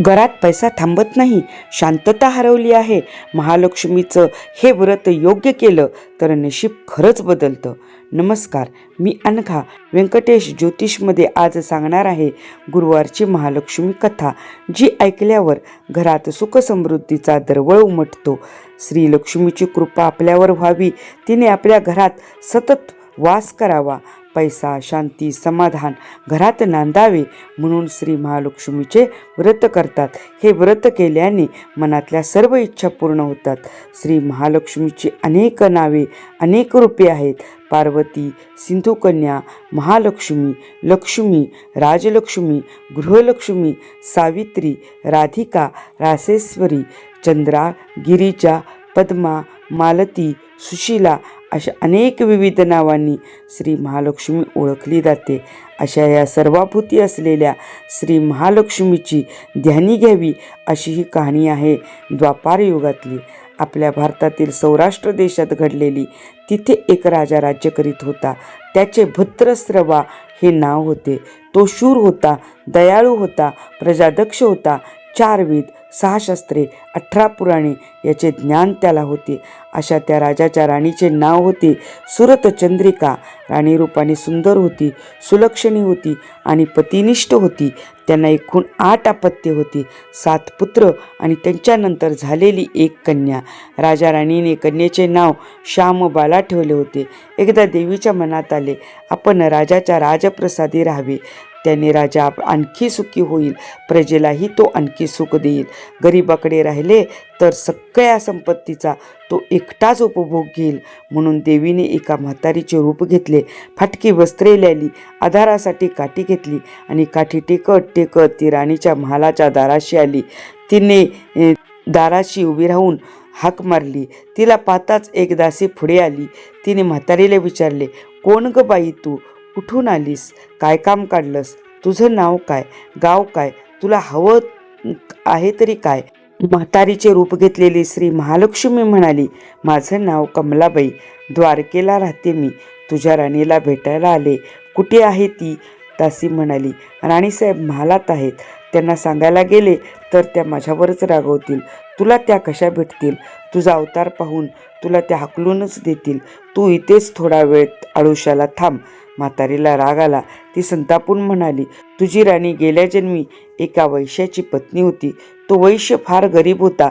घरात पैसा थांबत नाही शांतता हरवली आहे. महालक्ष्मीचं हे व्रत योग्य केलं तर नशीब खरंच बदलतं. नमस्कार मी अनघा व्यंकटेश ज्योतिषमध्ये आज सांगणार आहे गुरुवारची महालक्ष्मी कथा जी ऐकल्यावर घरात सुखसमृद्धीचा दरवळ उमटतो. श्रीलक्ष्मीची कृपा आपल्यावर व्हावी तिने आपल्या घरात सतत वास करावा. पैसा शांती समाधान घरात नांदावे म्हणून श्री महालक्ष्मीचे व्रत करतात. हे व्रत केल्याने मनातल्या सर्व इच्छा पूर्ण होतात. श्री महालक्ष्मीची अनेक नावे अनेक रूपे आहेत. पार्वती सिंधुकन्या महालक्ष्मी लक्ष्मी राजलक्ष्मी गृहलक्ष्मी सावित्री राधिका रासेश्वरी चंद्रा गिरिजा पद्मा मालती सुशीला अशा अनेक विविध नावांनी श्री महालक्ष्मी ओळखली जाते. अशा या सर्वाभूती असलेल्या श्री महालक्ष्मीची ध्यानी घ्यावी अशी ही कहाणी आहे द्वापार युगातली. आपल्या भारतातील सौराष्ट्र देशात घडलेली तिथे एक राजा राज्य करीत होता. त्याचे भद्रस्रवा हे नाव होते. तो शूर होता दयाळू होता प्रजादक्ष होता. चार वेद सहा शस्त्रे अठरा पुराणे याचे ज्ञान त्याला होते. अशा त्या राजाच्या राणीचे नाव होते सुरत चंद्रिका राणी रूपाने सुंदर होती सुलक्षणी होती आणि पतिनिष्ठ होती. त्यांना एकूण आठ अपत्ये होती सात पुत्र आणि त्यांच्यानंतर झालेली एक कन्या. राजा राणीने कन्येचे नाव श्यामबाला ठेवले होते. एकदा देवीच्या मनात आले आपण राजाच्या राजप्रसादी राहावे. त्याने राजा आणखी सुखी होईल. प्रजेलाही तो आणखी सुख देईल. गरीबाकडे राहिले तर सगळ्या संपत्तीचा तो एकटाच उपभोग घेईल. म्हणून देवीने एका म्हातारीचे रूप घेतले. फाटकी वस्त्रे ल्याली आधारासाठी काठी घेतली. आणि काठी टेकत टेकत ती राणीच्या महालाच्या दाराशी आली. तिने दाराशी उभी राहून हाक मारली. तिला पाहताच एक दासी पुढे आली. तिने म्हातारीला विचारले कोण ग बाई तू? कुठून आलीस? काय काम काढलंस? तुझं नाव काय? गाव काय? तुला हवं आहे तरी काय? म्हातारीचे रूप घेतलेली श्री महालक्ष्मी म्हणाली माझं नाव कमलाबाई. द्वारकेला राहते मी. तुझ्या राणीला भेटायला आले. कुठे आहे ती? तासी म्हणाली राणीसाहेब महालात आहेत. त्यांना सांगायला गेले तर त्या माझ्यावरच रागवतील. तुला त्या कशा भेटतील? तुझा अवतार पाहून तुला त्या हाकलूनच देतील. तू इथेच थोडा वेळ आळुष्याला थांब. म्हातारीला राग आला. ती संतापून म्हणाली तुझी राणी गेल्या जन्मी एका वैश्याची पत्नी होती. तो वैश्य फार गरीब होता.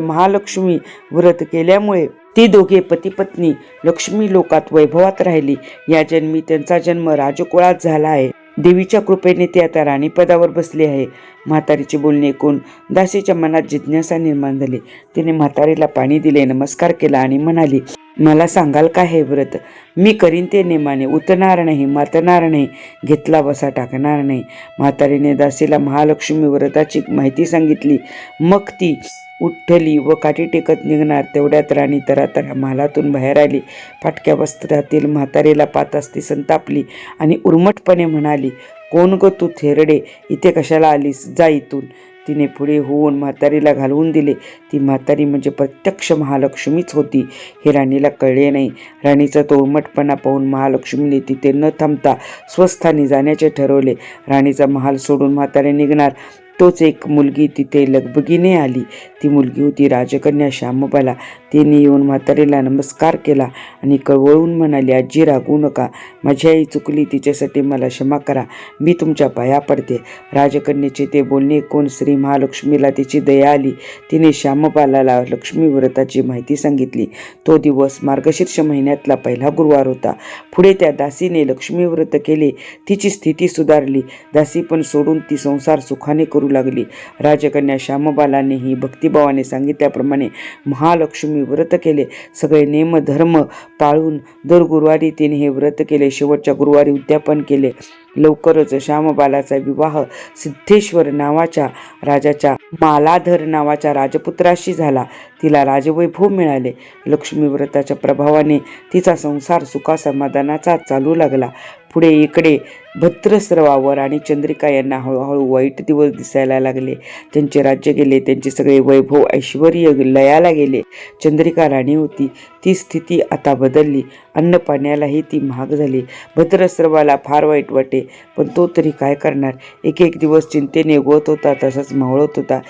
महालक्ष्मी व्रत केल्यामुळे ती दोघे पतिपत्नी लक्ष्मी लोकात वैभवात राहिली. या जन्मी त्यांचा जन्म राजकुळात झाला आहे. देवीच्या कृपेने ती आता राणीपदावर बसली आहे. म्हातारीचे बोलणे ऐकून दासीच्या मनात जिज्ञासा निर्माण झाली. तिने म्हातारीला पाणी दिले नमस्कार केला आणि म्हणाली मला सांगाल का हे व्रत? मी करीन ते नेमाने. उतणार नाही मातणार नाही घेतला बसा टाकणार नाही. म्हातारीने दासीला महालक्ष्मी व्रताची माहिती सांगितली. मग ती उठली व काठी टेकत निघणार. तेवढ्यात राणी तरातरा महालातून बाहेर आली. फाटक्या वस्त्रातील म्हातारीला पाहताच ती संतापली आणि उर्मटपणे म्हणाली कोण ग तू थेरडे? इथे कशाला आलीस? जा इथून. तिने पुढे होऊन म्हातारीला घालवून दिले. ती म्हातारी म्हणजे प्रत्यक्ष महालक्ष्मीच होती. हे राणीला कळले नाही. राणीचा तो उर्मटपणा पाहून महालक्ष्मीने तिथे न थांबता स्वस्थानी जाण्याचे ठरवले. राणीचा महाल सोडून म्हातारी निघणार. तोच एक मुलगी तिथे लगबगीने आली. ती मुलगी होती राजकन्या श्यामबाला. तिने येऊन म्हातारीला नमस्कार केला आणि कळवळून म्हणाली आजी रागू नका. माझी आई चुकली तिच्यासाठी मला क्षमा करा. मी तुमच्या पाया पडते. राजकन्याचे ते बोलणे कोण श्री महालक्ष्मीला तिची दया आली. तिने श्यामबालाला लक्ष्मी व्रताची माहिती सांगितली. तो दिवस मार्गशीर्ष महिन्यातला पहिला गुरुवार होता. पुढे त्या दासीने लक्ष्मी व्रत केले. तिची स्थिती सुधारली. दासी पण सोडून ती संसार सुखाने करू करू लागली. राजकन्या श्यामबालानेही भक्तिभावाने सांगितल्याप्रमाणे महालक्ष्मी व्रत केले. सगळे नेमधर्म पाळून दर गुरुवारी तिने हे व्रत केले. शेवटच्या गुरुवारी उद्यापन केले. लवकरच श्यामबालाचा विवाह सिद्धेश्वर नावाच्या राजाच्या मालाधर नावाच्या राजपुत्राशी झाला. तिला राजवैभव मिळाले. लक्ष्मी व्रताच्या प्रभावाने तिचा संसार सुखासमाधानाचा चालू लागला. पुढे इकडे भद्रस्रवावर आणि चंद्रिका यांना हळूहळू वाईट दिवस दिसायला लागले. त्यांचे राज्य गेले त्यांचे सगळे वैभव ऐश्वर लयाला गेले. चंद्रिका राणी होती ती स्थिती आता बदलली. अन्न पाण्यालाही ती महाग झाली. भद्रस्रवाला फार वाईट वाटे पण तो तरी काय करणार? एक एक दिवस चिंतेने गोत होता तसाच मावळत होता.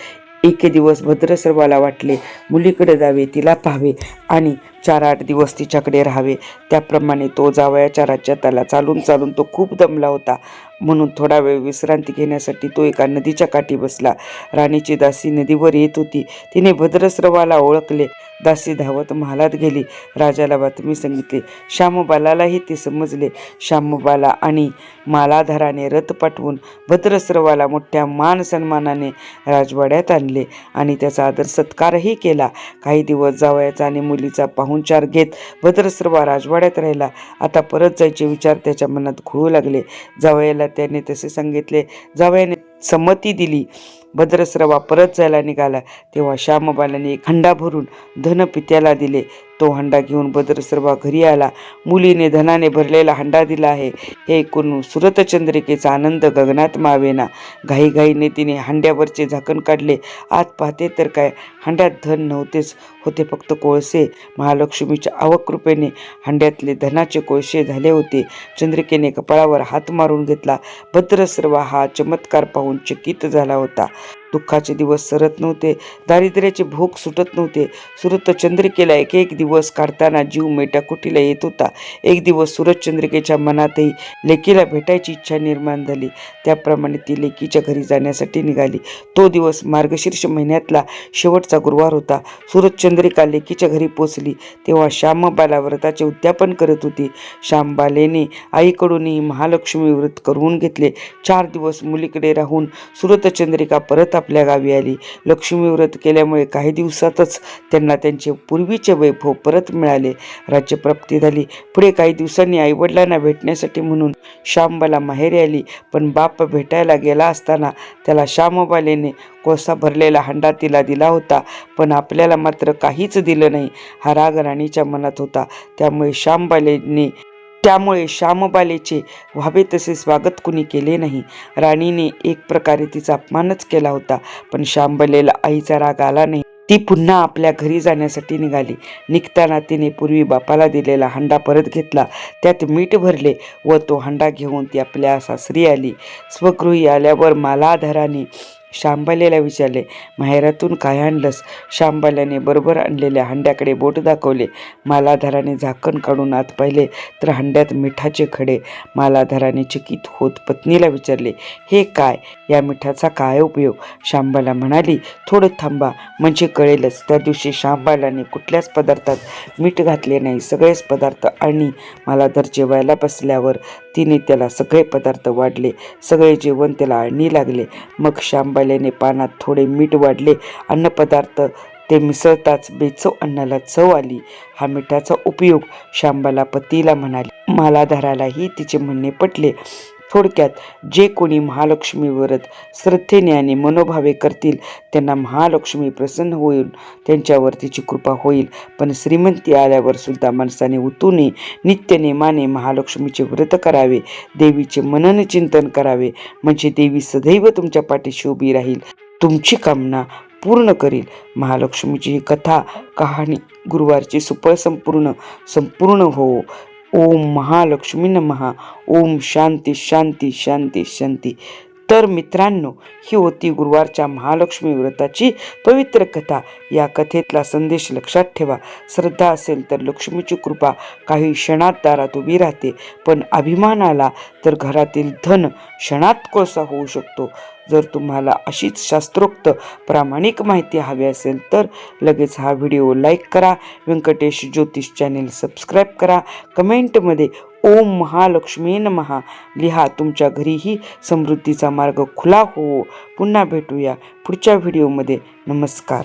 एके दिवस भद्रसर्वाला वाटले. मुलीकडे जावे तिला पाहावे आणि चार आठ दिवस तिच्याकडे राहावे. त्याप्रमाणे तो जावयाच्या राज्यात आला चालून चालून तो खूप दमला होता. म्हणून थोडा वेळ विश्रांती घेण्यासाठी तो एका नदीच्या काठी बसला. राणीची दासी नदीवर येत होती. तिने भद्रस्रवाला ओळखले. दासी धावत महालात गेली. राजाला बातमी सांगितली. श्यामबालालाही ते समजले. श्यामबाला आणि मालाधाराने रथ पाठवून भद्रस्रवाला मोठ्या मान सन्मानाने राजवाड्यात आणले आणि त्याचा आदर सत्कारही केला. काही दिवस जावयाचा आणि मुलीचा पाहुणचार घेत भद्रस्रवा राजवाड्यात राहिला. आता परत जायचे विचार त्याच्या मनात घोळू लागले. जावयाला त्याने तसे सांगितले. जावयाने संमती दिली. भद्रस्रवा परत जायला निघाला. तेव्हा श्यामबालाने खंडा भरून धन पित्याला दिले. तो हंडा घेऊन भद्रसर्वा घरी आला. मुलीने धनाने भरलेला हंडा दिला आहे. हे ऐकून सुरतचंद्रिकेचा आनंद गगनात मावेना. घाईघाईने तिने हंड्यावरचे झाकण काढले. आत पाहते तर काय हंड्यात धन नव्हतेच होते फक्त कोळसे. महालक्ष्मीच्या आवकृपेने हंड्यातले धनाचे कोळसे झाले होते. चंद्रिकेने कपाळावर हात मारून घेतला. भद्रसर्वा हा चमत्कार पाहून चकित झाला होता. दुःखाचे दिवस सरत नव्हते. दारिद्र्याचे भोग सुटत नव्हते. सुरत चंद्रिकेला एक एक दिवस काढताना जीव मेटाकुटीला येत होता. एक दिवस सुरत चंद्रिकेच्या मनातही लेकीला भेटायची इच्छा निर्माण झाली. त्याप्रमाणे ती लेकीच्या घरी जाण्यासाठी निघाली. तो दिवस मार्गशीर्ष महिन्यातला शेवटचा गुरुवार होता. सुरत चंद्रिका लेकीच्या घरी पोचली. तेव्हा श्यामबाला व्रताचे उद्यापन करत होती. श्यामबालेने आईकडूनही महालक्ष्मी व्रत करून घेतले. चार दिवस मुलीकडे राहून सुरतचंद्रिका परत आपल्या गावी आली. लक्ष्मी व्रत केल्यामुळे काही दिवसातच त्यांना त्यांचे पूर्वीचे वैभव परत मिळाले. राज्यप्राप्ती झाली. पुढे काही दिवसांनी आईवडिलांना भेटण्यासाठी म्हणून श्यामबाला माहेरी आली. पण बाप भेटायला गेला असताना त्याला श्यामबालेने कोळसा भरलेला हंडा तिला दिला होता. पण आपल्याला मात्र काहीच दिलं नाही. हा राग राणीच्या मनात होता. त्यामुळे श्यामबालेंनी त्यामुळे श्यामबालेचे व्हावे तसे स्वागत कुणी केले नाही. राणीने एक प्रकारे तिचा अपमानच केला होता पण श्यामबालेला आईचा राग आला नाही. ती पुन्हा आपल्या घरी जाण्यासाठी निघाली. निघताना तिने पूर्वी बापाला दिलेला हंडा परत घेतला. त्यात मीठ भरले व तो हंडा घेऊन ती आपल्या सासरी आली. स्वगृही आल्यावर मालाधराने शांबाल्याला विचारले माहेरातून काय आणलंस? शांबाल्याने बरोबर आणलेल्या हंड्याकडे बोट दाखवले. मालाधाराने झाकण काढून आत पाहिले तर हंड्यात मिठाचे खडे. मालाधाराने चकित होत पत्नीला विचारले हे काय? या मिठाचा काय उपयोग? शांबाला म्हणाली थोडं थांबा म्हणजे कळेलच. त्या दिवशी शांबालाने कुठल्याच पदार्थात मीठ घातले नाही. सगळेच पदार्थ आणि मालाधर जेवायला बसल्यावर तिने त्याला सगळे पदार्थ वाढले. सगळे जेवण त्याला आळणी लागले. मग शांबाल्याने पानात थोडे मीठ वाढले अन्नपदार्थ ते मिसळताच बेचव अन्नाला चव आली. हा मिठाचा उपयोग शांबाला पतीला म्हणाली. मालाधारालाही तिचे म्हणणे पटले. थोडक्यात जे कोणी महालक्ष्मी व्रत श्रद्धेने आणि मनोभावे करतील त्यांना महालक्ष्मी प्रसन्न होईल त्यांच्यावर तिची कृपा होईल. पण श्रीमंती आल्यावर सुद्धा माणसाने उतूने नित्यनेमाने महालक्ष्मीचे व्रत करावे देवीचे मनन चिंतन करावे म्हणजे देवी सदैव तुमच्या पाठीशी उभी राहील तुमची कामना पूर्ण करील. महालक्ष्मीची ही कथा कहाणी गुरुवारची सुफळ संपूर्ण संपूर्ण हो. ओम महालक्ष्मी नमहा ओम शांती शांती शांती शांती. तर मित्रांनो ही होती गुरुवारच्या महालक्ष्मी व्रताची पवित्र कथा. या कथेतला संदेश लक्षात ठेवा. श्रद्धा असेल तर लक्ष्मीची कृपा काही क्षणात दारात उभी राहते पण अभिमान आला तर घरातील धन क्षणात कोळसा होऊ शकतो. जर तुम्हाला अशीच शास्त्रोक्त प्रामाणिक माहिती हवी असेल तर लगेच हा व्हिडिओ लाईक करा. व्यंकटेश ज्योतिष चॅनेल सबस्क्राईब करा. कमेंटमध्ये ओम महालक्ष्मी महा लिहा तुमच्या घरीही समृद्धीचा मार्ग खुला हो. पुन्हा भेटूया पुढच्या व्हिडिओमध्ये. नमस्कार.